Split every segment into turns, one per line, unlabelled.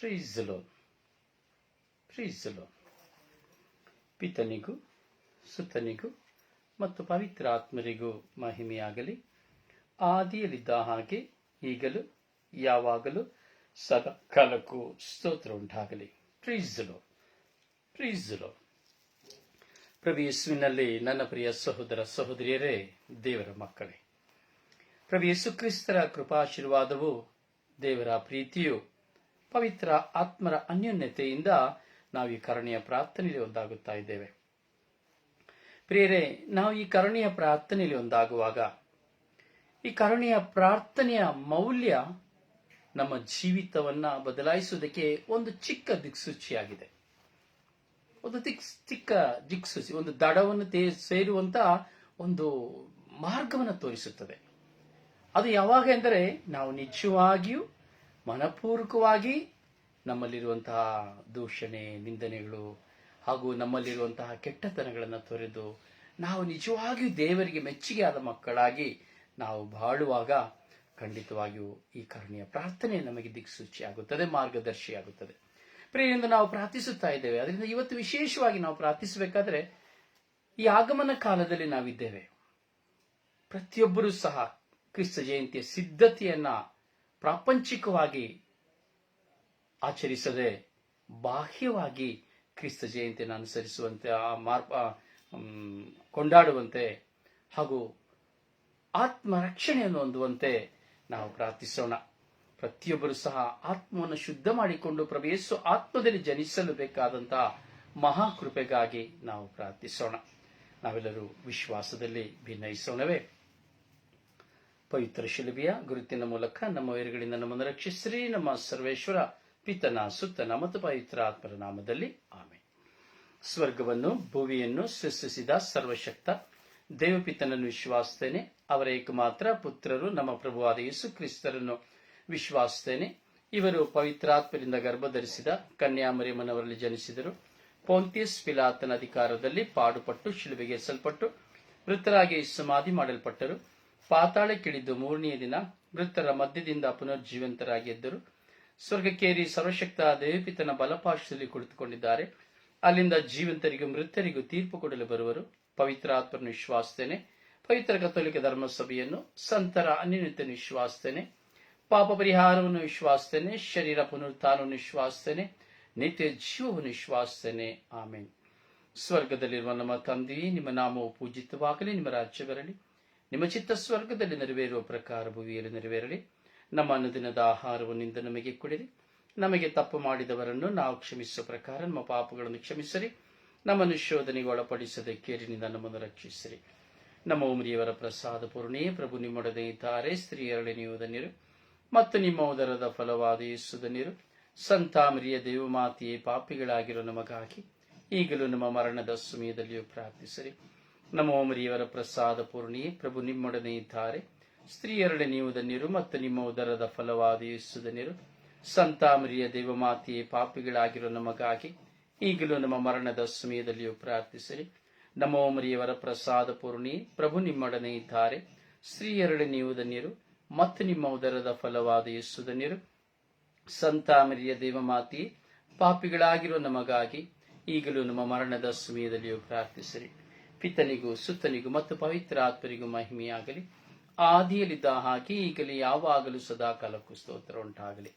ಪ್ರೀಸಲೋ ಪ್ರೀಸಲೋ ಪಿತನಿಗೂ, ಸುತನಿಗೂ ಮತ್ತು ಪವಿತ್ರ ಆತ್ಮರಿಗೂ ಮಹಿಮೆಯಾಗಲಿ. ಆದಿಯಲ್ಲಿದ್ದ ಹಾಗೆ ಈಗಲೂ, ಯಾವಾಗಲೂ ಸದಾ ಕಾಲಕ್ಕೂ ಸ್ತೋತ್ರ ಉಂಟಾಗಲಿ. ಪ್ರೀಸಲೋ ಪ್ರೀಸಲೋ ಯೇಸುವಿನಲ್ಲಿ ನನ್ನ ಪ್ರಿಯ ಸಹೋದರ ಸಹೋದರಿಯರೇ, ದೇವರ ಮಕ್ಕಳೇ. ಪ್ರಭು ಯೇಸು ಕ್ರಿಸ್ತರ ಕೃಪಾಶೀರ್ವಾದವು ದೇವರ ಪ್ರೀತಿಯು ಪವಿತ್ರ ಆತ್ಮರ ಅನ್ಯೋನ್ಯತೆಯಿಂದ ನಾವು ಈ ಕರುಣೆಯ ಪ್ರಾರ್ಥನೆಯಲ್ಲಿ ಒಂದಾಗುತ್ತಾ ಇದ್ದೇವೆ. ಪ್ರಿಯರೇ, ನಾವು ಈ ಕರುಣೆಯ ಪ್ರಾರ್ಥನೆಯಲ್ಲಿ ಒಂದಾಗುವಾಗ ಈ ಕರುಣೆಯ ಪ್ರಾರ್ಥನೆಯ ಮೌಲ್ಯ ನಮ್ಮ ಜೀವಿತವನ್ನ ಬದಲಾಯಿಸುವುದಕ್ಕೆ ಒಂದು ಚಿಕ್ಕ ದಿಕ್ಸೂಚಿಯಾಗಿದೆ. ಒಂದು ದಿಕ್, ಚಿಕ್ಕ ದಿಕ್ಸೂಚಿ, ಒಂದು ದಡವನ್ನು ಸೇರುವಂತ ಒಂದು ಮಾರ್ಗವನ್ನು ತೋರಿಸುತ್ತದೆ. ಅದು ಯಾವಾಗ ಎಂದರೆ ನಾವು ನಿಜವಾಗಿಯೂ ಮನಪೂರ್ವಕವಾಗಿ ನಮ್ಮಲ್ಲಿರುವಂತಹ ದೂಷಣೆ, ನಿಂದನೆಗಳು ಹಾಗೂ ನಮ್ಮಲ್ಲಿರುವಂತಹ ಕೆಟ್ಟತನಗಳನ್ನು ತೊರೆದು ನಾವು ನಿಜವಾಗಿಯೂ ದೇವರಿಗೆ ಮೆಚ್ಚುಗೆ ಆದ ಮಕ್ಕಳಾಗಿ ನಾವು ಬಾಳುವಾಗ ಖಂಡಿತವಾಗಿಯೂ ಈ ಕರುಣೆಯ ಪ್ರಾರ್ಥನೆ ನಮಗೆ ದಿಕ್ಸೂಚಿಯಾಗುತ್ತದೆ, ಮಾರ್ಗದರ್ಶಿಯಾಗುತ್ತದೆ. ಪ್ರೇರಿಂದ ನಾವು ಪ್ರಾರ್ಥಿಸುತ್ತಾ ಇದ್ದೇವೆ. ಅದರಿಂದ ಇವತ್ತು ವಿಶೇಷವಾಗಿ ನಾವು ಪ್ರಾರ್ಥಿಸಬೇಕಾದ್ರೆ ಈ ಆಗಮನ ಕಾಲದಲ್ಲಿ ನಾವಿದ್ದೇವೆ. ಪ್ರತಿಯೊಬ್ಬರೂ ಸಹ ಕ್ರಿಸ್ತ ಜಯಂತಿಯ ಸಿದ್ಧತೆಯನ್ನ ಪ್ರಾಪಂಚಿಕವಾಗಿ ಆಚರಿಸದೆ ಬಾಹ್ಯವಾಗಿ ಕ್ರಿಸ್ತ ಜಯಂತಿಯನ್ನು ಅನುಸರಿಸುವಂತೆ, ಆ ಮಾರ್ಪ ಕೊಂಡಾಡುವಂತೆ ಹಾಗೂ ಆತ್ಮರಕ್ಷಣೆಯನ್ನು ಹೊಂದುವಂತೆ ನಾವು ಪ್ರಾರ್ಥಿಸೋಣ. ಪ್ರತಿಯೊಬ್ಬರು ಸಹ ಆತ್ಮವನ್ನು ಶುದ್ಧ ಮಾಡಿಕೊಂಡು ಪ್ರವೇಶಿಸುವ ಆತ್ಮದಲ್ಲಿ ಜನಿಸಲು ಬೇಕಾದಂತಹ ಮಹಾಕೃಪೆಗಾಗಿ ನಾವು ಪ್ರಾರ್ಥಿಸೋಣ. ನಾವೆಲ್ಲರೂ ವಿಶ್ವಾಸದಲ್ಲಿ ಭಿನ್ನಯಿಸೋಣವೇ ಪವಿತ್ರ ಶಿಲುಬೆಯ ಗುರುತಿನ ಮೂಲಕ ನಮ್ಮ ವೈರುಗಳಿಂದ ನಮ್ಮನ್ನು ರಕ್ಷಿಸಿರಿ. ನಮ್ಮ ಸರ್ವೇಶ್ವರ, ಪಿತನ, ಸುತ್ತನ ಮತ್ತು ಪವಿತ್ರ ಆತ್ಮರ ನಾಮದಲ್ಲಿ ಆಮೆ ಸ್ವರ್ಗವನ್ನು ಭುವಿಯನ್ನು ಸೃಷ್ಟಿಸಿದ ಸರ್ವಶಕ್ತ, ದೇವಪಿತನನ್ನು ವಿಶ್ವಾಸತೇನೆ ಅವರ ಏಕಮಾತ್ರ ಪುತ್ರರು ನಮ್ಮ ಪ್ರಭುವಾದ ಯೇಸು ಕ್ರಿಸ್ತರನ್ನು ವಿಶ್ವಾಸಿಸ್ತೇನೆ ಇವರು ಪವಿತ್ರಾತ್ಮರಿಂದ ಗರ್ಭಧರಿಸಿದ ಕನ್ಯಾಮರಿಯಮ್ಮನವರಲ್ಲಿ ಜನಿಸಿದರು. ಪೋಂತಿಯಸ್ ಪಿಲಾತನ ಅಧಿಕಾರದಲ್ಲಿ ಪಾಡುಪಟ್ಟು, ಶಿಲುಬೆಗೆ ಸಲ್ಪಟ್ಟು ಮೃತರಾಗಿ ಸಮಾಧಿ ಮಾಡಲ್ಪಟ್ಟರು. ಪಾತಾಳಕ್ಕಿಳಿದು ಮೂರನೆಯ ದಿನ ಮೃತರ ಮಧ್ಯದಿಂದ ಪುನರ್ಜೀವಂತರಾಗಿದ್ದರು. ಸ್ವರ್ಗಕ್ಕೇರಿ ಸರ್ವಶಕ್ತ ದೇವಪಿತನ ಬಲಪಾಶದಲ್ಲಿ ಕುಳಿತುಕೊಂಡಿದ್ದಾರೆ. ಅಲ್ಲಿಂದ ಜೀವಂತರಿಗೂ ಮೃತರಿಗೂ ತೀರ್ಪು ಕೊಡಲು ಬರುವರು. ಪವಿತ್ರ ಆತ್ಮನ ಪವಿತ್ರ ಕಥೋಲಿಕ ಧರ್ಮಸಭೆಯನ್ನು ಸಂತರ ಅನ್ಯನ್ಯತೆಯನ್ನು ವಿಶ್ವಾಸಿಸ್ತೇನೆ ಪಾಪ ಪರಿಹಾರವನ್ನು ವಿಶ್ವಾಸಿಸ್ತೇನೆ ಶರೀರ ಪುನರುತ್ಥಾನವನ್ನು ವಿಶ್ವಾಸಿಸ್ತೇನೆ ನಿತ್ಯ ಜೀವವನ್ನು ವಿಶ್ವಾಸಿಸ್ತೇನೆ ಆಮೇನ್. ಸ್ವರ್ಗದಲ್ಲಿರುವ ನಮ್ಮ ತಂದೆಯೇ ನಿಮ್ಮ ನಾಮವು ಪೂಜಿತವಾಗಲಿ, ನಿಮ್ಮ ರಾಜ್ಯ ಬರಲಿ. ನಿಮ್ಮ ಚಿತ್ತ ಸ್ವರ್ಗದಲ್ಲಿ ನೆರವೇರುವ ಪ್ರಕಾರ ಭುವಿಯಲ್ಲಿ ನೆರವೇರಲಿ. ನಮ್ಮ ಅನುದಿನದ ಆಹಾರವನ್ನಿಂದ ನಮಗೆ ಕೊಡಿರಿ. ನಮಗೆ ತಪ್ಪು ಮಾಡಿದವರನ್ನು ನಾವು ಕ್ಷಮಿಸುವ ಪ್ರಕಾರ ನಮ್ಮ ಪಾಪಗಳನ್ನು ಕ್ಷಮಿಸಿರಿ. ನಮ್ಮನ್ನು ಶೋಧನೆಗೆ ಒಳಪಡಿಸದೆ ಕೇರಿನಿಂದ ನಮ್ಮನ್ನು ರಕ್ಷಿಸಿರಿ. ನಮ್ಮ ಉಮರಿಯವರ ಪ್ರಸಾದ ಪೂರ್ಣೇ. ಪ್ರಭು ನಿಮ್ಮೊಡನೆ ಇದ್ದಾರೆ. ಸ್ತ್ರೀಯರಳೆ ನೀವು ಧನ್ಯರು. ಮತ್ತು ನಿಮ್ಮ ಉದರದ ಫಲವಾದ ಯೇಸುದ ನೀರು ಸಂತಾಮರಿಯ ದೇವಮಾತೆಯೇ ಪಾಪಿಗಳಾಗಿರೋ ನಮಗಾಗಿ ಈಗಲೂ ನಮ್ಮ ಮರಣದ ಸಮಯದಲ್ಲಿಯೂ ಪ್ರಾರ್ಥಿಸಿರಿ. ನಮ್ಮ ಓಮರಿಯವರ ಪ್ರಸಾದ ಪೂರ್ಣಿ, ಪ್ರಭು ನಿಮ್ಮೊಡನೆ ಇದ್ದಾರೆ. ಸ್ತ್ರೀಯರಡೆ ನೀವು ಧನ್ಯರು ಮತ್ತು ನಿಮ್ಮ ಉದರದ ಫಲವಾದ ಯೇಸು ಸಂತಾಮರಿಯ ದೇವಮಾತೆಯೇ, ಪಾಪಿಗಳಾಗಿರೋ ನಮಗಾಗಿ ಈಗಲೂ ನಮ್ಮ ಮರಣದ ಸಮಯದಲ್ಲಿಯೂ ಪ್ರಾರ್ಥಿಸಿರಿ. ನಮೋಮರಿಯವರ ಪ್ರಸಾದ ಪೂರ್ಣಿ, ಪ್ರಭು ನಿಮ್ಮೊಡನೆ ಇದ್ದಾರೆ. ಸ್ತ್ರೀಯರಡೆ ನೀವು ಧನ್ಯರು ಮತ್ತು ನಿಮ್ಮ ಉದರದ ಫಲವಾದ ಯೇಸು ಸಂತಾಮರಿಯ ದೇವಮಾತೆಯೇ, ಪಾಪಿಗಳಾಗಿರೋ ನಮಗಾಗಿ ಈಗಲೂ ನಮ್ಮ ಮರಣದ ಸಮಯದಲ್ಲಿಯೂ ಪ್ರಾರ್ಥಿಸಿರಿ. ಪಿತನಿಗೂ, ಸುತ್ತನಿಗೂ ಮತ್ತು ಪವಿತ್ರ ಆತ್ಮರಿಗೂ ಮಹಿಮೆಯಾಗಲಿ. ಆದಿಯಲ್ಲಿದ್ದ ಹಾಕಿ ಈಗಲೇ ಯಾವಾಗಲೂ ಸದಾ ಕಾಲಕ್ಕೂ ಸ್ತೋತ್ರ ಉಂಟಾಗಲಿ.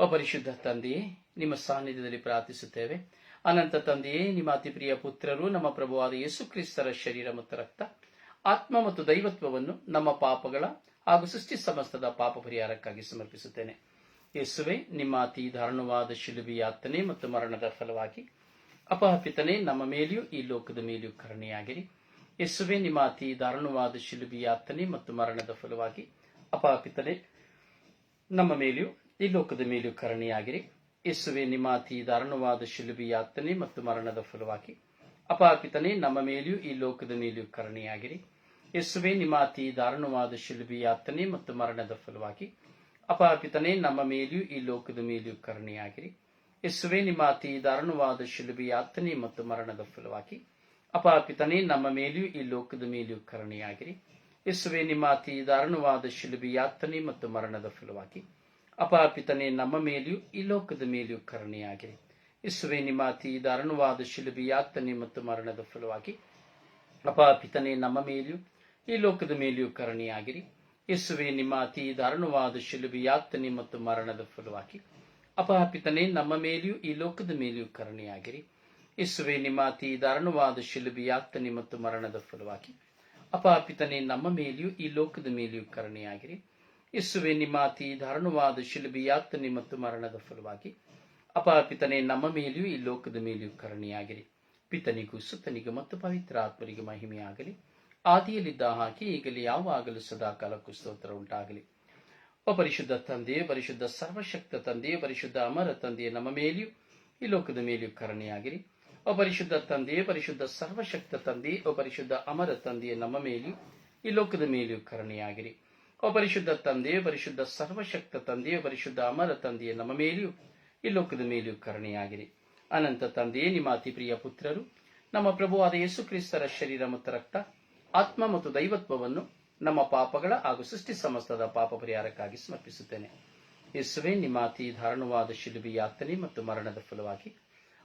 ಅಪರಿಶುದ್ಧ ಪರಿಶುದ್ಧ ತಂದೆಯೇ, ನಿಮ್ಮ ಸಾನ್ನಿಧ್ಯದಲ್ಲಿ ಪ್ರಾರ್ಥಿಸುತ್ತೇವೆ. ಅನಂತ ತಂದೆಯೇ, ನಿಮ್ಮ ಅತಿ ಪ್ರಿಯ ಪುತ್ರರು, ನಮ್ಮ ಪ್ರಭುವಾದ ಯೇಸು ಕ್ರಿಸ್ತರ ಶರೀರ ಮತ್ತು ರಕ್ತ, ಆತ್ಮ ಮತ್ತು ದೈವತ್ವವನ್ನು ನಮ್ಮ ಪಾಪಗಳ ಹಾಗೂ ಸೃಷ್ಟಿ ಸಮಸ್ತದ ಪಾಪ ಪರಿಹಾರಕ್ಕಾಗಿ ಸಮರ್ಪಿಸುತ್ತೇನೆ. ಯೇಸುವೆ, ನಿಮ್ಮ ಅತಿ ದಾರುಣವಾದ ಶಿಲುಬಿ ಯಾತನೆ ಮತ್ತು ಮರಣದ ಫಲವಾಗಿ ಅಪಹಪಿತನೆ ನಮ್ಮ ಮೇಲೆಯೂ ಈ ಲೋಕದ ಮೇಲೆಯೂ ಕರುಣೆಯಾಗಿರಿ. ಯೇಸುವೆ, ನಿಮ್ಮ ಅತಿ ದಾರುಣವಾದ ಶಿಲುಬಿ ಯಾತನೆ ಮತ್ತು ಮರಣದ ಫಲವಾಗಿ ಅಪಹಪಿತನೆ ನಮ್ಮ ಮೇಲೆಯೂ ಈ ಲೋಕದ ಮೇಲೆಯೂ ಕರುಣೆಯಾಗಿರಿ. ಯೇಸುವೆ, ನಿಮ್ಮ ಅತಿ ದಾರುಣವಾದ ಶಿಲುಬಿ ಯಾತನೆ ಮತ್ತು ಮರಣದ ಫಲವಾಗಿ ಅಪಾಪಿತನೆ ನಮ್ಮ ಮೇಲೆಯೂ ಈ ಲೋಕದ ಮೇಲೆಯೂ ಕರುಣೆಯಾಗಿರಿ. ಯೇಸುವೆ, ನಿಮ್ಮ ಅತಿ ದಾರುಣವಾದ ಶಿಲುಬಿ ಯಾತನೆ ಮತ್ತು ಮರಣದ ಫಲವಾಗಿ ಅಪಾಪಿತನೆ ನಮ್ಮ ಮೇಲೆಯೂ ಈ ಲೋಕದ ಮೇಲೆಯೂ ಕರುಣೆಯಾಗಿರಿ. ಯೇಸುವೆ ನಿಮ್ಮ ಅತಿ ದಾರುಣವಾದ ಶಿಲುಬಿ ಯಾತನೆ ಮತ್ತು ಮರಣದ ಫಲವಾಗಿ ಅಪಾಪಿತನೆ ನಮ್ಮ ಮೇಲೆಯೂ ಈ ಲೋಕದ ಮೇಲೆಯೂ ಕರುಣೆಯಾಗಿರಿ. ಯೇಸುವೆ ನಿಮ್ಮ ಅತಿ ದಾರುಣವಾದ ಶಿಲುಬಿ ಯಾತನೆ ಮತ್ತು ಮರಣದ ಫಲವಾಗಿ ಅಪಾಪಿತನೇ ನಮ್ಮ ಮೇಲೆಯೂ ಈ ಲೋಕದ ಮೇಲೆಯೂ ಕರುಣೆಯಾಗಿರಿ. ಇಸುವೆ ನಿಮ್ಮ ಅತಿ ದಾರುಣವಾದ ಶಿಲುಬಿ ಯಾತನೆ ಮತ್ತು ಮರಣದ ಫಲವಾಗಿ ಅಪಾಪಿತನೇ ನಮ್ಮ ಮೇಲೆಯೂ ಈ ಲೋಕದ ಮೇಲೆಯೂ ಕರುಣೆಯಾಗಿರಿ. ಯೇಸುವೆ ನಿಮ್ಮ ಅತಿ ದಾರುಣವಾದ ಶಿಲುಬಿ ಯಾತನೆ ಮತ್ತು ಮರಣದ ಫಲವಾಗಿ ಅಪಾಪಿತನೇ ನಮ್ಮ ಮೇಲೆಯೂ, ಈ ಲೋಕದ ಮೇಲೆಯೂ ಕರುಣೆಯಾಗಿರಿ. ಇಸುವೆ ನಿಮ್ಮ ಅತಿ ದಾರುಣವಾದ ಶಿಲುಬಿ ಮತ್ತು ಮರಣದ ಫಲವಾಗಿ. ಅಪಾಪಿತನೇ ನಮ್ಮ ಮೇಲೆಯೂ, ಈ ಲೋಕದ ಮೇಲೆಯೂ ಕರುಣೆಯಾಗಿರಿ. ಇಸುವೆ ನಿಮ್ಮ ಅತಿ ದಾರುಣವಾದ ಶಿಲುಬಿ ಯಾತನೆ ಮತ್ತು ಮರಣದ ಫಲವಾಗಿ. ಅಪಾಪಿತನೇ ನಮ್ಮ ಮೇಲೆಯೂ, ಈ ಲೋಕದ ಮೇಲೆಯೂ ಕರುಣೆಯಾಗಿರಿ. ಪಿತನಿಗೂ, ಸುತ್ತನಿಗೂ ಮತ್ತು ಪವಿತ್ರ ಮಹಿಮೆಯಾಗಲಿ. ಆದಿಯಲ್ಲಿದ್ದ ಹಾಕಿ ಈಗಲೇ, ಯಾವಾಗಲೂ ಸದಾ ಕಾಲಕ್ಕೂ ಸ್ತೋತ್ರ ಉಂಟಾಗಲಿ. ಓ ಪರಿಶುದ್ಧ ತಂದೆ, ಪರಿಶುದ್ಧ ಸರ್ವಶಕ್ತ ತಂದೆ, ಪರಿಶುದ್ಧ ಅಮರ ತಂದೆ ನಮ್ಮ ಮೇಲೆಯೂ, ಈ ಲೋಕದ ಮೇಲೆಯೂ ಕರುಣೆಯಾಗಿರಿ. ಓ ಪರಿಶುದ್ಧ ತಂದೆ, ಪರಿಶುದ್ಧ ಸರ್ವಶಕ್ತ ತಂದೆ, ಓ ಪರಿಶುದ್ಧ ಅಮರ ತಂದೆಯೇ ನಮ್ಮ ಮೇಲೆಯೂ, ಈ ಲೋಕದ ಮೇಲೆಯೂ ಕರುಣೆಯಾಗಿರಿ. ಓ ಪರಿಶುದ್ಧ ತಂದೆ, ಪರಿಶುದ್ಧ ಸರ್ವಶಕ್ತ ತಂದೆ, ಪರಿಶುದ್ಧ ಅಮರ ತಂದೆಯೇ ನಮ್ಮ ಮೇಲೆಯೂ, ಈ ಲೋಕದ ಮೇಲೆಯೂ ಕರುಣೆಯಾಗಿರಿ. ಅನಂತ ತಂದೆಯೇ ನಿಮ್ಮ ಅತಿ ಪ್ರಿಯ ಪುತ್ರರು, ನಮ್ಮ ಪ್ರಭುವಾದ ಯೇಸು ಕ್ರಿಸ್ತರ ಶರೀರ ಮತ್ತು ರಕ್ತ, ಆತ್ಮ ಮತ್ತು ದೈವತ್ವವನ್ನು ನಮ್ಮ ಪಾಪಗಳ ಹಾಗೂ ಸೃಷ್ಟಿ ಸಮಸ್ತದ ಪಾಪ ಪರಿಹಾರಕ್ಕಾಗಿ ಸಮರ್ಪಿಸುತ್ತೇನೆ. ಯೇಸುವೆ, ನಿಮ್ಮ ಅತಿ ಧಾರಣವಾದ ಶಿಲುಬಿ ಯಾತನೆ ಮತ್ತು ಮರಣದ ಫಲವಾಗಿ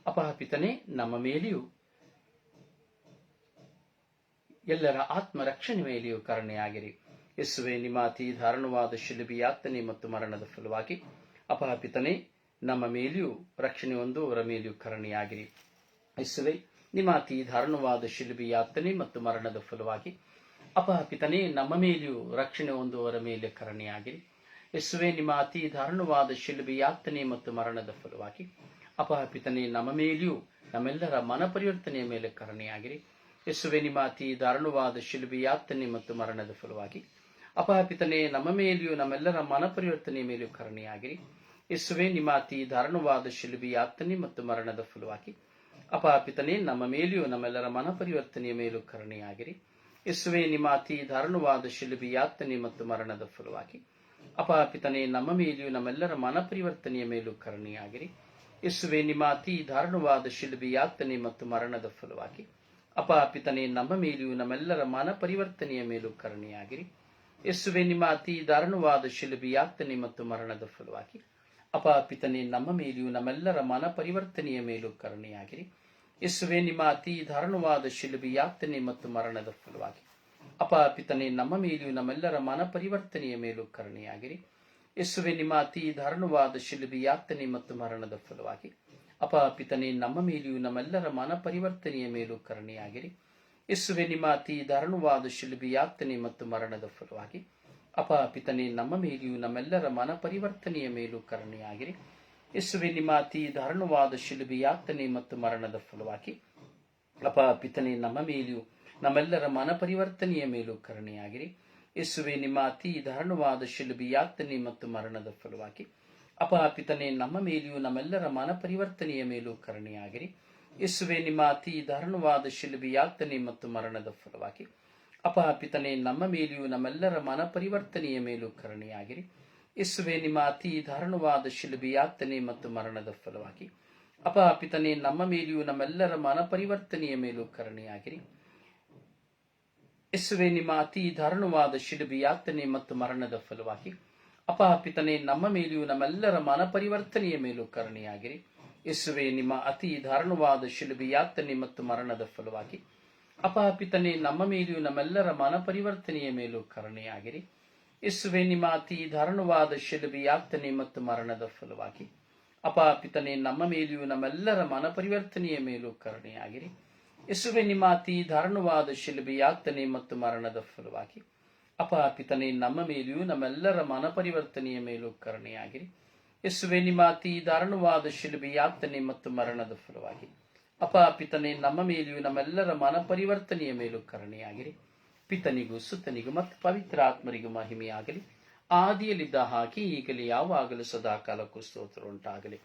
ಅಪಹಪಿತನೆ, ನಮ್ಮ ಮೇಲೆಯೂ ಎಲ್ಲರ ಆತ್ಮ ರಕ್ಷಣೆ ಮೇಲೆಯೂ ಕರುಣೆಯಾಗಿರಿ. ಯಸುವೆ, ನಿಮ್ಮ ಅತಿ ಧಾರಣವಾದ ಶಿಲುಬಿ ಯಾತನೆ ಮತ್ತು ಮರಣದ ಫಲವಾಗಿ ಅಪಹಪಿತನೆ, ನಮ್ಮ ಮೇಲೆಯೂ ರಕ್ಷಣೆ ಹೊಂದುವವರ ಮೇಲೆಯೂ ಕರುಣೆಯಾಗಿರಿ. ಯಸುವೆ, ನಿಮ್ಮ ಅತಿ ಧಾರಣವಾದ ಶಿಲುಬಿ ಯಾತನೆ ಮತ್ತು ಮರಣದ ಫಲವಾಗಿ ಅಪಹಪಿತನೇ ನಮ್ಮ ಮೇಲೆಯೂ ರಕ್ಷಣೆ ಹೊಂದುವವರ ಮೇಲೆ ಕರುಣೆಯಾಗಿರಿ ಯೇಸುವೆ, ನಿಮ್ಮ ಅತಿ ಧಾರಣವಾದ ಶಿಲುಬಿ ಮತ್ತು ಮರಣದ ಫಲವಾಗಿ ಅಪಹಪಿತನೇ ನಮ್ಮ ಮೇಲೆಯೂ ನಮ್ಮೆಲ್ಲರ ಮನ ಪರಿವರ್ತನೆಯ ಮೇಲೆ ಕರುಣೆಯಾಗಿರಿ ಯೇಸುವೆ, ನಿಮ್ಮ ಅತಿ ದಾರುಣವಾದ ಶಿಲುಬಿ ಮತ್ತು ಮರಣದ ಫಲವಾಗಿ ಅಪಹಪಿತನೇ ನಮ್ಮ ಮೇಲೆಯೂ ನಮ್ಮೆಲ್ಲರ ಮನ ಪರಿವರ್ತನೆಯ ಮೇಲೆಯೂ ಕರುಣೆಯಾಗಿರಿ ಯೇಸುವೆ, ನಿಮ್ಮ ಅತಿ ದಾರುಣವಾದ ಶಿಲುಬಿ ಯಾತನೆ ಮತ್ತು ಮರಣದ ಫಲವಾಗಿ ಅಪಹಪಿತನೇ ನಮ್ಮ ಮೇಲೆಯೂ ನಮ್ಮೆಲ್ಲರ ಮನ ಪರಿವರ್ತನೆಯ ಮೇಲೂ ಕರುಣೆಯಾಗಿರಿ ಯೇಸುವೆ ನಿಮ್ಮ ಅತಿ ಶಿಲುಬಿ ಯಾತನೆ ಮತ್ತು ಮರಣದ ಫಲವಾಗಿ. ಅಪಾಪಿತನೇ ನಮ್ಮ ಮೇಲೆಯೂ ನಮ್ಮೆಲ್ಲರ ಮನ ಪರಿವರ್ತನೆಯ ಮೇಲೂ ಕರುಣೆಯಾಗಿರಿ. ಯೇಸುವೆ ನಿಮ್ಮ ಅತಿ ಶಿಲುಬಿ ಯಾತನೆ ಮತ್ತು ಮರಣದ ಫಲವಾಗಿ. ಅಪಾಪಿತನೇ ನಮ್ಮ ಮೇಲೆಯೂ ನಮ್ಮೆಲ್ಲರ ಮನ ಪರಿವರ್ತನೆಯ ಮೇಲೂ ಕರುಣೆಯಾಗಿರಿ. ಯೇಸುವೆ ನಿಮ್ಮ ಅತಿ ಶಿಲುಬಿ ಯಾತನೆ ಮತ್ತು ಮರಣದ ಫಲವಾಗಿ. ಅಪಾಪಿತನೇ ನಮ್ಮ ಮೇಲೆಯೂ ನಮ್ಮೆಲ್ಲರ ಮನ ಪರಿವರ್ತನೆಯ ಮೇಲೂ ಕರುಣೆಯಾಗಿರಿ. ಯೇಸುವೆ ನಿಮ್ಮ ಅತಿ ದಾರುಣವಾದ ಶಿಲುಬಿ ಯಾತನೆ ಮತ್ತು ಮರಣದ ಫಲವಾಗಿ. ಪಿತನೆ, ನಮ್ಮ ಮೇಲೂ ನಮ್ಮೆಲ್ಲರ ಮನ ಪರಿವರ್ತನೆಯ ಮೇಲೂ ಕರುಣೆಯಾಗಿರಿ. ಯೇಸುವೆ ನಿಮ್ಮ ಅತಿ ದಾರುಣವಾದ ಶಿಲುಬಿ ಯಾತನೆ ಮತ್ತು ಮರಣದ ಫಲವಾಗಿ. ಅಪ ಪಿತನೆ, ನಮ್ಮ ಮೇಲೂ ನಮ್ಮೆಲ್ಲರ ಮನ ಪರಿವರ್ತನೆಯ ಮೇಲೂ ಕರುಣೆಯಾಗಿರಿ. ಯೇಸುವೆ ನಿಮ್ಮ ಅತಿ ದಾರುಣವಾದ ಶಿಲುಬಿ ಯಾತನೆ ಮತ್ತು ಮರಣದ ಫಲವಾಗಿ. ಅಪ ಪಿತನೆ, ನಮ್ಮ ಮೇಲೂ ನಮ್ಮೆಲ್ಲರ ಮನ ಪರಿವರ್ತನೆಯ ಮೇಲೂ ಕರುಣೆಯಾಗಿರಿ. ಯೇಸುವೆ ನಿಮ್ಮ ಅತಿ ದಾರುಣವಾದ ಶಿಲುಬಿ, ಯಾತನೆ ಮತ್ತು ಮರಣದ ಫಲವಾಗಿ. ಅಪಹಪಿತನೇ ನಮ್ಮ ಮೇಲೂ ನಮ್ಮೆಲ್ಲರ ಮನ ಪರಿವರ್ತನೆಯ ಮೇಲೂ ಕರುಣೆಯಾಗಿರಿ. ಯೇಸುವೆ ನಿಮ್ಮ ಅತಿ ದಾರುಣವಾದ ಶಿಲುಬಿ, ಯಾತನೆ ಮತ್ತು ಮರಣದ ಫಲವಾಗಿ. ಅಪಹಪಿತನೇ ನಮ್ಮ ಮೇಲೂ ನಮ್ಮೆಲ್ಲರ ಮನ ಪರಿವರ್ತನೆಯ ಮೇಲೂ ಕರುಣೆಯಾಗಿರಿ. ಯೇಸುವೆ ನಿಮ್ಮ ಅತಿ ದಾರುಣವಾದ ಶಿಲುಬಿ, ಯಾತನೆ ಮತ್ತು ಮರಣದ ಫಲವಾಗಿ. ಅಪಹಪಿತನೇ ನಮ್ಮ ಮೇಲೂ ನಮ್ಮೆಲ್ಲರ ಮನ ಪರಿವರ್ತನೆಯ ಮೇಲೂ ಕರುಣೆಯಾಗಿರಿ. ಯೇಸುವೆ ನಿಮ್ಮ ಅತಿ ದಾರುಣವಾದ ಶಿಲುಬಿಯಾತನೆ ಮತ್ತು ಮರಣದ ಫಲವಾಗಿ. ಅಪಾಪಿತನೇ ನಮ್ಮ ಮೇಲೆಯೂ ನಮ್ಮೆಲ್ಲರ ಮನ ಪರಿವರ್ತನೆಯ ಮೇಲೂ ಕರುಣೆಯಾಗಿರಿ. ಇಸುವೆ ನಿಮ್ಮ ಅತಿ ದಾರುಣವಾದ ಶಿಲುಬಿ ಯಾತನೆ ಮತ್ತು ಮರಣದ ಫಲವಾಗಿ. ಅಪಾಪಿತನೇ ನಮ್ಮ ಮೇಲೆಯೂ ನಮ್ಮೆಲ್ಲರ ಮನ ಪರಿವರ್ತನೆಯ ಮೇಲೂ ಕರುಣೆಯಾಗಿರಿ. ಇಸುವೆ ನಿಮ್ಮ ಅತಿ ದಾರುಣವಾದ ಶಿಲುಬಿಯಾತನೆ ಮತ್ತು ಮರಣದ ಫಲವಾಗಿ. ಅಪಾಪಿತನೇ ನಮ್ಮ ಮೇಲೆಯೂ ನಮ್ಮೆಲ್ಲರ ಮನ ಪರಿವರ್ತನೆಯ ಮೇಲೂ ಕರುಣೆಯಾಗಿರಿ. ಯೇಸುವೆ ನಿಮ್ಮ ಅತಿ ದಾರುಣವಾದ ಮತ್ತು ಮರಣದ ಫಲವಾಗಿ. ಅಪಾಪಿತನೆ ನಮ್ಮ ಮೇಲೆಯೂ ನಮ್ಮೆಲ್ಲರ ಮನ ಪರಿವರ್ತನೆಯ ಮೇಲೂ ಕರುಣೆಯಾಗಿರಿ. ಯಸುವೆ ನಿಮ್ಮ ಅತಿ ದಾರುಣವಾದ ಮತ್ತು ಮರಣದ ಫಲವಾಗಿ. ಅಪಾಪಿತನೆ ನಮ್ಮ ಮೇಲೆಯೂ ನಮ್ಮೆಲ್ಲರ ಮನ ಪರಿವರ್ತನೆಯ ಮೇಲೂ ಕರುಣೆಯಾಗಿರಿ. ಯಸುವೆ ನಿಮ್ಮ ಅತಿ ದಾರುಣವಾದ ಮತ್ತು ಮರಣದ ಫಲವಾಗಿ. ಅಪಾಪಿತನೆ ನಮ್ಮ ಮೇಲೆಯೂ ನಮ್ಮೆಲ್ಲರ ಮನ ಪರಿವರ್ತನೆಯ ಮೇಲೂ ಕರುಣೆಯಾಗಿರಿ. ಪಿತನಿಗೂ ಸುತ್ತನಿಗೂ ಮತ್ತು ಪವಿತ್ರ ಆತ್ಮರಿಗೂ ಮಹಿಮೆಯಾಗಲಿ. ಆದಿಯಲ್ಲಿದ್ದ ಹಾಗೆ ಈಗಲೇ ಯಾವಾಗಲೂ ಸದಾ ಕಾಲಕ್ಕೂ ಸ್ತೋತ್ರ ಉಂಟಾಗಲಿ.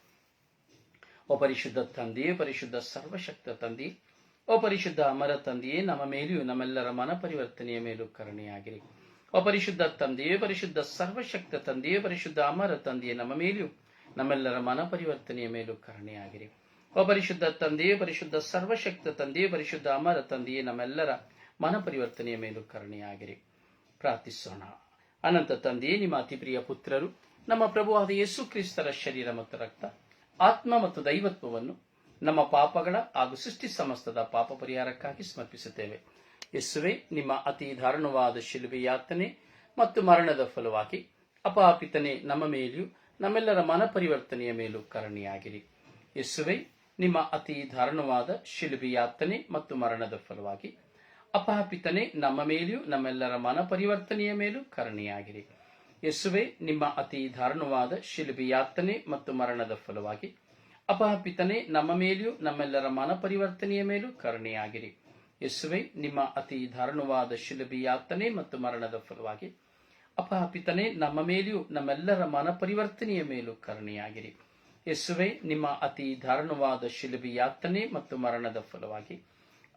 ಓ ತಂದೆಯೇ, ಪರಿಶುದ್ಧ ಸರ್ವಶಕ್ತ ತಂದೆಯೇ, ಓ ಅಮರ ತಂದೆಯೇ, ನಮ್ಮ ಮೇಲೆಯೂ ನಮ್ಮೆಲ್ಲರ ಮನ ಪರಿವರ್ತನೆಯ ಮೇಲೂ ಕರುಣೆಯಾಗಿರಿ. ಓ ತಂದೆಯೇ, ಪರಿಶುದ್ಧ ಸರ್ವಶಕ್ತ ತಂದೆಯೇ, ಪರಿಶುದ್ಧ ಅಮರ ತಂದೆಯೇ, ನಮ್ಮ ಮೇಲೆಯೂ ನಮ್ಮೆಲ್ಲರ ಮನ ಪರಿವರ್ತನೆಯ ಮೇಲೂ ಕರುಣೆಯಾಗಿರಿ. ಓ ತಂದೆಯೇ, ಪರಿಶುದ್ಧ ಸರ್ವಶಕ್ತ ತಂದೆಯೇ, ಪರಿಶುದ್ಧ ಅಮರ ತಂದೆಯೇ, ನಮ್ಮೆಲ್ಲರ ಮನ ಪರಿವರ್ತನೆಯ ಮೇಲೂ ಕರುಣೆಯಾಗಿರಿ. ಪ್ರಾರ್ಥಿಸೋಣ. ಅನಂತ ತಂದೆಯೇ, ನಿಮ್ಮ ಅತಿ ಪ್ರಿಯ ಪುತ್ರರು, ನಮ್ಮ ಪ್ರಭುವಾದ ಯೇಸು ಕ್ರಿಸ್ತರ ಶರೀರ ಮತ್ತು ರಕ್ತ, ಆತ್ಮ ಮತ್ತು ದೈವತ್ವವನ್ನು ನಮ್ಮ ಪಾಪಗಳ ಹಾಗೂ ಸೃಷ್ಟಿ ಸಮಸ್ತದ ಪಾಪ ಪರಿಹಾರಕ್ಕಾಗಿ ಸಮರ್ಪಿಸುತ್ತೇವೆ. ಯೇಸುವೆ, ನಿಮ್ಮ ಅತಿ ದಾರುಣವಾದ ಶಿಲುಬೆ ಮತ್ತು ಮರಣದ ಫಲವಾಗಿ ಅಪಾಪಿತನೆ ನಮ್ಮ ಮೇಲೆಯೂ ನಮ್ಮೆಲ್ಲರ ಮನ ಪರಿವರ್ತನೆಯ ಮೇಲೂ ಕರುಣೆಯಾಗಿರಿ. ಯೇಸುವೆ, ನಿಮ್ಮ ಅತಿ ದಾರುಣವಾದ ಶಿಲುಬೆ ಮತ್ತು ಮರಣದ ಫಲವಾಗಿ ಅಪಹಾಪಿತನೆ ನಮ್ಮ ಮೇಲೆಯೂ ನಮ್ಮೆಲ್ಲರ ಮನ ಪರಿವರ್ತನೆಯ ಮೇಲೂ ಕರುಣೆಯಾಗಿರಿ ಯಸುವೆ, ನಿಮ್ಮ ಅತಿ ದಾರುಣವಾದ ಶಿಲುಬಿಯಾತನೆ ಮತ್ತು ಮರಣದ ಫಲವಾಗಿ ಅಪಹಪಿತನೆ ನಮ್ಮ ಮೇಲೆಯೂ ನಮ್ಮೆಲ್ಲರ ಮನ ಪರಿವರ್ತನೆಯ ಮೇಲೂ ಕರುಣೆಯಾಗಿರಿ ಯಸುವೆ, ನಿಮ್ಮ ಅತಿ ದಾರುಣವಾದ ಶಿಲುಬಿಯಾತನೆ ಮತ್ತು ಮರಣದ ಫಲವಾಗಿ ಅಪಹಪಿತನೆ ನಮ್ಮ ಮೇಲೆಯೂ ನಮ್ಮೆಲ್ಲರ ಮನ ಪರಿವರ್ತನೆಯ ಮೇಲೂ ಕರುಣೆಯಾಗಿರಿ ಯಸುವೆ, ನಿಮ್ಮ ಅತಿ ದಾರುಣವಾದ ಶಿಲುಬಿಯಾತನೆ ಮತ್ತು ಮರಣದ ಫಲವಾಗಿ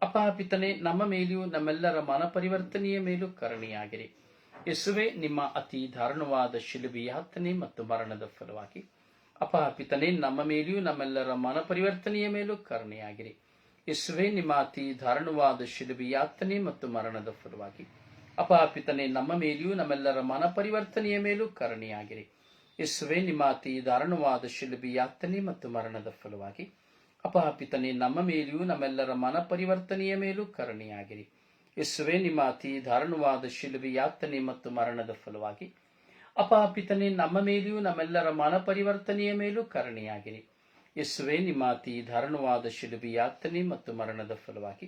ಅಪಹಾಪಿತನೆ ನಮ್ಮ ಮೇಲೂ ನಮ್ಮೆಲ್ಲರ ಮನ ಪರಿವರ್ತನೆಯ ಮೇಲೂ ಕರುಣೆಯಾಗಿರಿ. ಯೇಸುವೆ, ನಿಮ್ಮ ಅತಿ ದಾರುಣವಾದ ಶಿಲುಬಿ ಯಾತನೆ ಮತ್ತು ಮರಣದ ಫಲವಾಗಿ. ಅಪಹಾಪಿತನೆ ನಮ್ಮ ಮೇಲೂ ನಮ್ಮೆಲ್ಲರ ಮನ ಪರಿವರ್ತನೆಯ ಮೇಲೂ ಕರುಣೆಯಾಗಿರಿ. ಯೇಸುವೆ, ನಿಮ್ಮ ಅತಿ ದಾರುಣವಾದ ಶಿಲುಬೆ ಯಾತನೆ ಮತ್ತು ಮರಣದ ಫಲವಾಗಿ. ಅಪಹಾಪಿತನೆ ನಮ್ಮ ಮೇಲೆಯೂ ನಮ್ಮೆಲ್ಲರ ಮನ ಪರಿವರ್ತನೆಯ ಮೇಲೂ ಕರುಣೆಯಾಗಿರಿ. ಯೇಸುವೆ, ನಿಮ್ಮ ಅತಿ ದಾರುಣವಾದ ಶಿಲುಬೆ ಯಾತನೆ ಮತ್ತು ಮರಣದ ಫಲವಾಗಿ. ಅಪಹಾಪಿತನೆ ನಮ್ಮ ಮೇಲೆಯೂ ನಮ್ಮೆಲ್ಲರ ಮನ ಪರಿವರ್ತನೆಯ ಮೇಲೂ ಕರುಣೆಯಾಗಿರಿ. ಯೇಸುವೆ, ನಿಮ್ಮ ಅತಿ ದಾರುಣವಾದ ಶಿಲುಬೆ ಯಾತನೆ ಮತ್ತು ಮರಣದ ಫಲವಾಗಿ. ಅಪಾಪಿತನೇ ನಮ್ಮ ಮೇಲೆಯೂ ನಮ್ಮೆಲ್ಲರ ಮನ ಪರಿವರ್ತನೆಯ ಮೇಲೂ ಕರುಣೆಯಾಗಿರಿ. ಯೇಸುವೆ, ನಿಮ್ಮ ಅತಿ ದಾರುಣವಾದ ಶಿಲುಬೆ ಯಾತನೆ ಮತ್ತು ಮರಣದ ಫಲವಾಗಿ.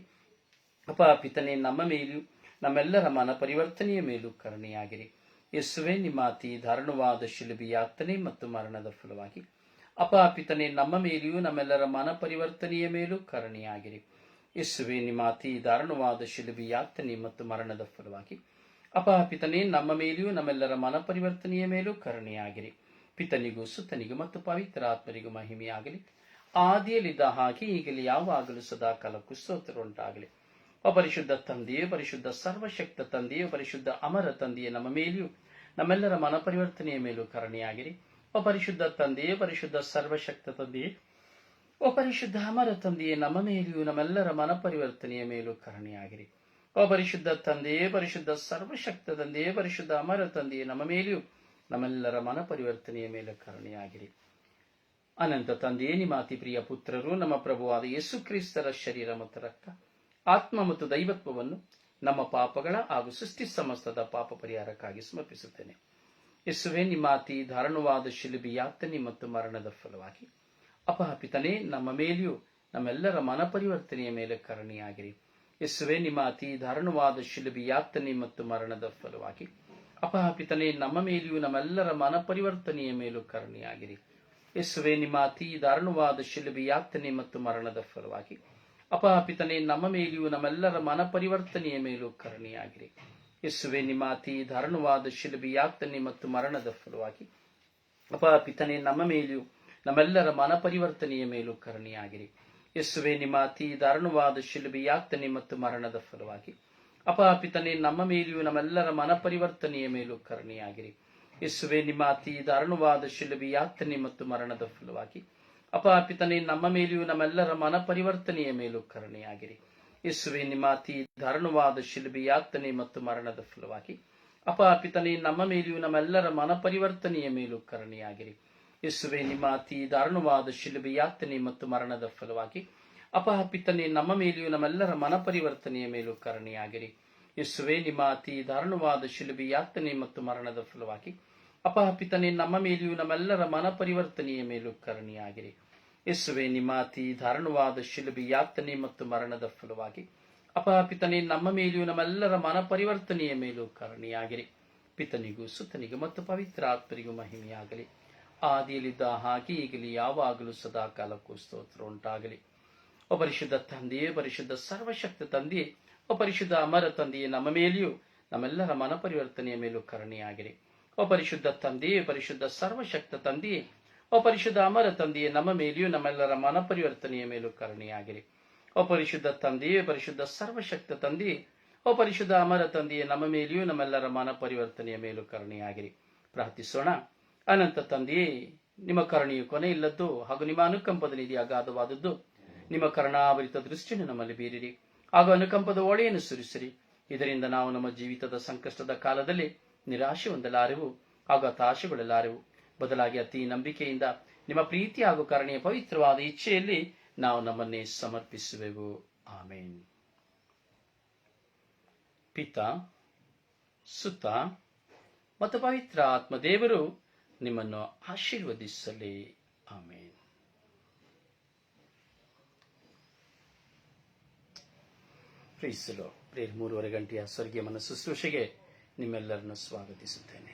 ಅಪಾಪಿತನೇ ನಮ್ಮ ಮೇಲೆಯೂ ನಮ್ಮೆಲ್ಲರ ಮನ ಪರಿವರ್ತನೆಯ ಮೇಲೂ ಕರುಣೆಯಾಗಿರಿ. ಯೇಸುವೆ, ನಿಮ್ಮ ಅತಿ ದಾರುಣವಾದ ಶಿಲುಬೆ ಯಾತನೆ ಮತ್ತು ಮರಣದ ಫಲವಾಗಿ. ಅಪಹಾಪಿತನೆ ನಮ್ಮ ಮೇಲೆಯೂ ನಮ್ಮೆಲ್ಲರ ಮನ ಪರಿವರ್ತನೆಯ ಮೇಲೂ ಕರುಣೆಯಾಗಿರಿ ಯೇಸುವೆ, ನಿಮ್ಮ ಅತಿ ದಾರುಣವಾದ ಶಿಲುಬಿ ಯಾತನೆ ಮತ್ತು ಮರಣದ ಫಲವಾಗಿ ಅಪಾಪಿತನೇ ನಮ್ಮ ಮೇಲೆಯೂ ನಮ್ಮೆಲ್ಲರ ಮನ ಪರಿವರ್ತನೆಯ ಮೇಲೂ ಕರುಣೆಯಾಗಿರಿ ಪಿತನಿಗೂ ಸುತನಿಗೂ ಮತ್ತು ಪವಿತ್ರ ಆತ್ಮರಿಗೂ ಮಹಿಮೆಯಾಗಲಿ. ಆದಿಯಲ್ಲಿದ್ದ ಹಾಗೆ ಈಗಲೇ ಯಾವಾಗಲೂ ಸದಾ ಕಾಲಕ್ಕೂ ಸ್ತೋತ್ರ ಉಂಟಾಗಲಿ ಪರಿಶುದ್ಧ ತಂದೆಯೇ, ಪರಿಶುದ್ಧ ಸರ್ವಶಕ್ತ ತಂದೆಯೇ, ಪರಿಶುದ್ಧ ಅಮರ ತಂದೆಯೇ ನಮ್ಮ ಮೇಲೆಯೂ ನಮ್ಮೆಲ್ಲರ ಮನ ಪರಿವರ್ತನೆಯ ಮೇಲೂ ಕರುಣೆಯಾಗಿರಿ ಓ ಪರಿಶುದ್ಧ ತಂದೆಯೇ ಪರಿಶುದ್ಧ ಸರ್ವಶಕ್ತ ತಂದೆಯೇ. ಓ ಪರಿಶುದ್ಧ ಅಮರ ತಂದೆಯೇ, ನಮ್ಮ ಮೇಲೆಯೂ ನಮ್ಮೆಲ್ಲರ ಮನ ಪರಿವರ್ತನೆಯ ಮೇಲೂ ಕರುಣೆಯಾಗಿರಿ. ಓ ಪರಿಶುದ್ಧ ತಂದೆಯೇ ಪರಿಶುದ್ಧ ಸರ್ವಶಕ್ತ ತಂದೆಯೇ, ಪರಿಶುದ್ಧ ಅಮರ ತಂದೆಯೇ, ನಮ್ಮ ಮೇಲೆಯೂ ನಮ್ಮೆಲ್ಲರ ಮನ ಪರಿವರ್ತನೆಯ ಮೇಲೆ ಕರುಣೆಯಾಗಿರಿ. ಅನಂತ ತಂದೆಯೇ, ನಿಮ್ಮ ಅತಿ ಪ್ರಿಯ ಪುತ್ರರು, ನಮ್ಮ ಪ್ರಭುವಾದ ಯೇಸು ಕ್ರಿಸ್ತರ ಶರೀರ ಮತ್ತು ರಕ್ತ, ಆತ್ಮ ಮತ್ತು ದೈವತ್ವವನ್ನು ನಮ್ಮ ಪಾಪಗಳ ಹಾಗೂ ಸೃಷ್ಟಿ ಸಮಸ್ತದ ಪಾಪ ಪರಿಹಾರಕ್ಕಾಗಿ ಸಮರ್ಪಿಸುತ್ತೇನೆ. ಯೇಸುವೆ, ನಿಮ್ಮ ಅತಿ ಶಿಲುಬಿ ಯಾತನೆ ಮತ್ತು ಮರಣದ ಫಲವಾಗಿ. ಅಪಹಪಿತನೇ ನಮ್ಮ ಮೇಲೆಯೂ ನಮ್ಮೆಲ್ಲರ ಮನ ಪರಿವರ್ತನೆಯ ಮೇಲೆ ಕರುಣೆಯಾಗಿರಿ. ಯೇಸುವೆ, ನಿಮ್ಮ ಅತಿ ಶಿಲುಬಿ ಯಾತನೆ ಮತ್ತು ಮರಣದ ಫಲವಾಗಿ. ಅಪಹಪಿತನೇ ನಮ್ಮ ಮೇಲೆಯೂ ನಮ್ಮೆಲ್ಲರ ಮನ ಪರಿವರ್ತನೆಯ ಮೇಲೂ ಕರುಣೆಯಾಗಿರಿ. ಯೇಸುವೆ, ನಿಮ್ಮ ಅತಿ ದಾರುಣವಾದ ಶಿಲುಬಿ ಯಾತನೆ ಮತ್ತು ಮರಣದ ಫಲವಾಗಿ. ಅಪಹಪಿತನೇ ನಮ್ಮ ಮೇಲೆಯೂ ನಮ್ಮೆಲ್ಲರ ಮನ ಪರಿವರ್ತನೆಯ ಮೇಲೂ ಕರುಣೆಯಾಗಿರಿ. ಯೇಸುವೆ, ನಿಮ್ಮ ಅತಿ ದಾರುಣವಾದ ಶಿಲುಬೆ ಮತ್ತು ಮರಣದ ಫಲವಾಗಿ? ಅಪಹಪಿತನೇ ನಮ್ಮ ಮೇಲೆಯೂ, ನಮ್ಮೆಲ್ಲರ ಮನ ಪರಿವರ್ತನೆಯ ಮೇಲೂ ಕರುಣೆಯಾಗಿರಿ. ಯೇಸುವೆ, ನಿಮ್ಮ ಅತಿ ದಾರುಣವಾದ ಶಿಲುಬೆ ಯಾತನೆ ಮತ್ತು ಮರಣದ ಫಲವಾಗಿ? ಅಪಹಪಿತನೇ ನಮ್ಮ ಮೇಲೆಯೂ, ನಮ್ಮೆಲ್ಲರ ಮನ ಪರಿವರ್ತನೆಯ ಮೇಲೂ ಕರುಣೆಯಾಗಿರಿ. ಯೇಸುವೆ, ನಿಮ್ಮ ಅತಿ ದಾರುಣವಾದ ಶಿಲುಬೆ ಯಾತನೆ ಮತ್ತು ಮರಣದ ಫಲವಾಗಿ? ಅಪಹಪಿತನೇ ನಮ್ಮ ಮೇಲೆಯೂ, ನಮ್ಮೆಲ್ಲರ ಮನ ಪರಿವರ್ತನೆಯ ಮೇಲೂ ಕರುಣೆಯಾಗಿರಿ. ಯೇಸುವೆ ನಿಮಾತಿ ಅತಿ ದಾರುಣವಾದ ಮತ್ತು ಮರಣದ ಫಲವಾಗಿ. ಅಪಾಪಿತನೇ ನಮ್ಮ ಮೇಲೆಯೂ ನಮ್ಮೆಲ್ಲರ ಮನ ಪರಿವರ್ತನೆಯ ಮೇಲೂ ಕರುಣೆಯಾಗಿರಿ. ಯೇಸುವೆ, ನಿಮ್ಮ ಅತಿ ದಾರುಣವಾದ ಮತ್ತು ಮರಣದ ಫಲವಾಗಿ. ಅಪಹಪಿತನೇ ನಮ್ಮ ಮೇಲೆಯೂ ನಮ್ಮೆಲ್ಲರ ಮನ ಪರಿವರ್ತನೆಯ ಮೇಲೂ ಕರುಣೆಯಾಗಿರಿ. ಯೇಸುವೆ, ನಿಮ್ಮ ಅತಿ ದಾರುಣವಾದ ಮತ್ತು ಮರಣದ ಫಲವಾಗಿ. ಅಪಹಪಿತನೇ ನಮ್ಮ ಮೇಲೆಯೂ ನಮ್ಮೆಲ್ಲರ ಮನ ಪರಿವರ್ತನೆಯ ಮೇಲೂ ಕರುಣೆಯಾಗಿರಿ. ಯೇಸುವೆ, ನಿಮಾತಿ, ಧಾರಣವಾದ ಶಿಲುಬಿ, ಯಾತನೆ ಮತ್ತು ಮರಣದ ಫಲವಾಗಿ. ಅಪಾಪಿತನೆ ನಮ್ಮ ಮೇಲೆಯೂ ನಮ್ಮೆಲ್ಲರ ಮನ ಪರಿವರ್ತನೆಯ ಮೇಲೂ ಕಾರಣಿಯಾಗಿರಿ. ಪಿತನಿಗೂ, ಸುತನಿಗೂ ಮತ್ತು ಪವಿತ್ರ ಆತ್ಮರಿಗೂ ಮಹಿಮೆಯಾಗಲಿ. ಆದಿಯಲ್ಲಿದ್ದ ಹಾಗೆ ಈಗಲಿ, ಯಾವಾಗಲೂ ಸದಾ ಕಾಲಕ್ಕೂ ಸ್ತೋತ್ರ ಉಂಟಾಗಲಿ. ಪರಿಶುದ್ಧ ತಂದೆಯೇ, ಪರಿಶುದ್ಧ ಸರ್ವಶಕ್ತ ತಂದೆಯೇ ಪರಿಶುದ್ಧ ಅಮರ ತಂದೆಯೇ, ನಮ್ಮ ಮೇಲೆಯೂ ನಮ್ಮೆಲ್ಲರ ಮನ ಪರಿವರ್ತನೆಯ ಮೇಲೂ ಕರುಣೆಯಾಗಿರಿ. ಓ ಪರಿಶುದ್ಧ ತಂದೆಯೇ, ಪರಿಶುದ್ಧ ಸರ್ವಶಕ್ತ ತಂದೆಯೇ ಓ ಪರಿಶುದ್ಧ ಅಮರ ತಂದೆಯೇ ನಮ್ಮ ಮೇಲೆಯೂ ನಮ್ಮೆಲ್ಲರ ಮನ ಪರಿವರ್ತನೆಯ ಮೇಲೂ ಕರುಣೆಯಾಗಿರಿ ಓ ಪರಿಶುದ್ಧ ತಂದೆಯೇ, ಪರಿಶುದ್ಧ ಸರ್ವಶಕ್ತ ತಂದೆಯೇ ಓ ಪರಿಶುದ್ಧ ಅಮರ ತಂದೆಯೇ ನಮ್ಮ ಮೇಲೆಯೂ ನಮ್ಮೆಲ್ಲರ ಮನ ಪರಿವರ್ತನೆಯ ಮೇಲೂ ಕರುಣೆಯಾಗಿರಿ ಪ್ರಾರ್ಥಿಸೋಣ. ಅನಂತ ತಂದೆಯೇ, ನಿಮ್ಮ ಕರುಣೆಯು ಕೊನೆ ಇಲ್ಲದ್ದು ಹಾಗೂ ನಿಮ್ಮ ಅನುಕಂಪದ ನಿಧಿ ಅಗಾಧವಾದದ್ದು. ನಿಮ್ಮ ಕರುಣಾಭರಿತ ದೃಷ್ಟಿಯನ್ನು ನಮ್ಮಲ್ಲಿ ಬೀರಿರಿ. ಹಾಗೂ ಅನುಕಂಪದ ಒಳೆಯನ್ನು ಸುರಿಸಿರಿ. ಇದರಿಂದ ನಾವು ನಮ್ಮ ಜೀವಿತದ ಸಂಕಷ್ಟದ ಕಾಲದಲ್ಲಿ ನಿರಾಶೆ ಹೊಂದಲಾರೆವು ಹಾಗೂ ಹತಾಶೆಗೊಳ್ಳಲಾರೆವು ಬದಲಾಗಿ ಅತಿ ನಂಬಿಕೆಯಿಂದ ನಿಮ್ಮ ಪ್ರೀತಿ ಹಾಗೂ ಕರುಣೆಯ ಪವಿತ್ರವಾದ ಇಚ್ಛೆಯಲ್ಲಿ ನಾವು ನಮ್ಮನ್ನೇ ಸಮರ್ಪಿಸುವೆವು. ಆಮೇನ್. ಪಿತ, ಸುತ ಮತ್ತು ಪವಿತ್ರ ಆತ್ಮದೇವರು ನಿಮ್ಮನ್ನು ಆಶೀರ್ವದಿಸಲಿ. ಆಮೇನ್. ಪ್ರೀಸಲು ಪ್ರೇರ್ ಮೂರುವರೆ ಗಂಟೆಯ ಸ್ವರ್ಗೀಯ ಮನ ಶುಶ್ರೂಷೆಗೆ ನಿಮ್ಮೆಲ್ಲರನ್ನು ಸ್ವಾಗತಿಸುತ್ತೇನೆ.